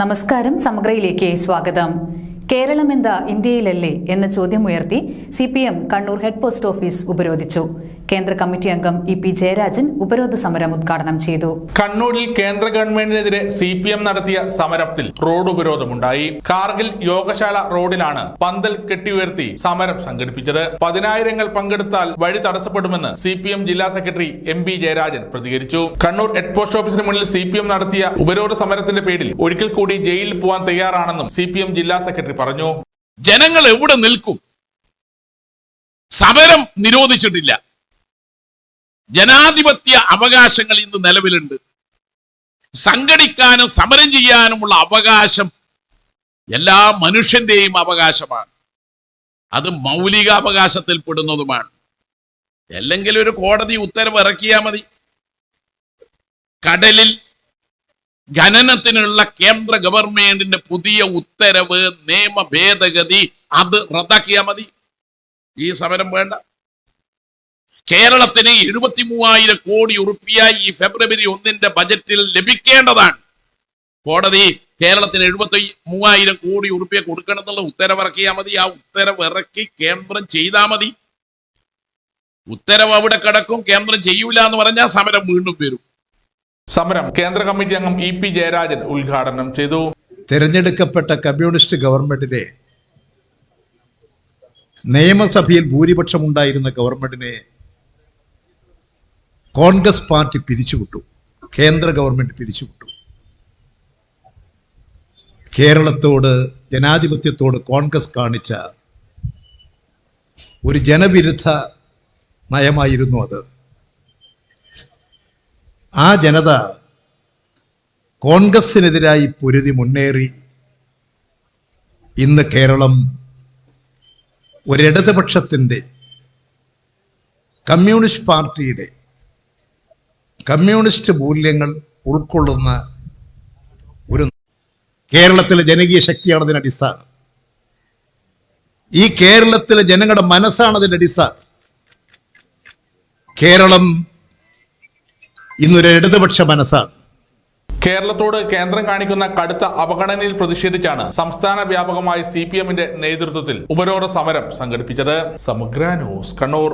നമസ്കാരം സമഗ്രയിലേക്ക് സ്വാഗതം. കേരളം എന്താ ഇന്ത്യയിലല്ലേ എന്ന ചോദ്യമുയർത്തി C P M Kannur head post office ഉപരോധിച്ചു. കേന്ദ്ര കമ്മിറ്റി അംഗം ഇ പി ജയരാജൻ ഉപരോധ സമരം ഉദ്ഘാടനം ചെയ്തു. കണ്ണൂരിൽ കേന്ദ്ര ഗവൺമെന്റിനെതിരെ സി പി എം നടത്തിയ സമരത്തിൽ റോഡ് ഉപരോധമുണ്ടായി. കാർഗിൽ യോഗശാല റോഡിലാണ് പന്തൽ കെട്ടിയുയർത്തി സമരം സംഘടിപ്പിച്ചത്. പതിനായിരങ്ങൾ പങ്കെടുത്താൽ വഴി തടസ്സപ്പെടുമെന്ന് സി പി എം ജില്ലാ സെക്രട്ടറി എം പി ജയരാജൻ പ്രതികരിച്ചു. കണ്ണൂർ ഹെഡ് പോസ്റ്റ് ഓഫീസിന് മുന്നിൽ സി പി എം നടത്തിയ ഉപരോധ സമരത്തിന്റെ പേരിൽ ഒരിക്കൽ കൂടി ജയിലിൽ പോവാൻ തയ്യാറാണെന്നും സി പി എം ജില്ലാ സെക്രട്ടറി പറഞ്ഞു. ജനങ്ങൾ എവിടെ നിൽക്കും? സമരം നിരോധിച്ചിട്ടില്ല. ജനാധിപത്യ അവകാശങ്ങൾ ഇന്ന് നിലവിലുണ്ട്. സംഘടിക്കാനും സമരം ചെയ്യാനുമുള്ള അവകാശം എല്ലാ മനുഷ്യന്റെയും അവകാശമാണ്. അത് മൗലിക അവകാശത്തിൽ പെടുന്നതുമാണ്. അല്ലെങ്കിൽ ഒരു കോടതി ഉത്തരവ് ഇറക്കിയാൽ മതി. കടലിൽ ഖനനത്തിനുള്ള കേന്ദ്ര ഗവൺമെന്റിന്റെ പുതിയ ഉത്തരവ് നിയമ ഭേദഗതി അത് റദ്ദാക്കിയാൽ മതി. ഈ സമരം വേണ്ട. കേരളത്തിന് എഴുപത്തി മൂവായിരം കോടി ഉറുപ്പിയ ഈ ഫെബ്രുവരി ഒന്നിന്റെ ബജറ്റിൽ ലഭിക്കേണ്ടതാണ്. കോടതി കേരളത്തിന് എഴുപത്തി മൂവായിരം കോടി ഉറുപ്പിയ കൊടുക്കണം എന്നുള്ള ഉത്തരവ് ഇറക്കിയാൽ മതി. ആ ഉത്തരവ് ഇറക്കി കേന്ദ്രം ചെയ്താൽ മതി. ഉത്തരവ് അവിടെ കിടക്കും കേന്ദ്രം ചെയ്യൂല എന്ന് പറഞ്ഞാൽ സമരം വീണ്ടും വരും. സമരം കേന്ദ്ര കമ്മിറ്റി അംഗം ഇ പി ജയരാജൻ ഉദ്ഘാടനം ചെയ്തു. തിരഞ്ഞെടുക്കപ്പെട്ട കമ്മ്യൂണിസ്റ്റ് ഗവൺമെന്റിനെ നിയമസഭയിൽ ഭൂരിപക്ഷം ഉണ്ടായിരുന്ന ഗവൺമെന്റിനെ കോൺഗ്രസ് പാർട്ടി പിരിച്ചുവിട്ടു. കേന്ദ്ര ഗവൺമെന്റ് പിരിച്ചുവിട്ടു. കേരളത്തോട് ജനാധിപത്യത്തോട് കോൺഗ്രസ് കാണിച്ച ഒരു ജനവിരുദ്ധ നയമായിരുന്നു അത്. ആ ജനത കോൺഗ്രസിനെതിരായി പൊരുതി മുന്നേറി ഇന്ന് കേരളം ഒരിടതുപക്ഷത്തിന്റെ കമ്മ്യൂണിസ്റ്റ് പാർട്ടിയുടെ കമ്മ്യൂണിസ്റ്റ് മൂല്യങ്ങൾ ഉൾക്കൊള്ളുന്ന ഒരു കേരളത്തിലെ ജനകീയ ശക്തിയാണ് അതിന്റെ അടിസ്ഥാനം. ഈ കേരളത്തിലെ ജനങ്ങളുടെ മനസ്സാണ് അതിന്റെ അടിസ്ഥാനം. കേരളം ഇന്നൊരു ഇടതുപക്ഷ മനസ്സാണ്. കേരളത്തോട് കേന്ദ്രം കാണിക്കുന്ന കടുത്ത അവഗണനയിൽ പ്രതിഷേധിച്ചാണ് സംസ്ഥാന വ്യാപകമായി സി പി എമ്മിന്റെ നേതൃത്വത്തിൽ ഉപരോധ സമരം സംഘടിപ്പിച്ചത്. സമഗ്ര ന്യൂസ് കണ്ണൂർ.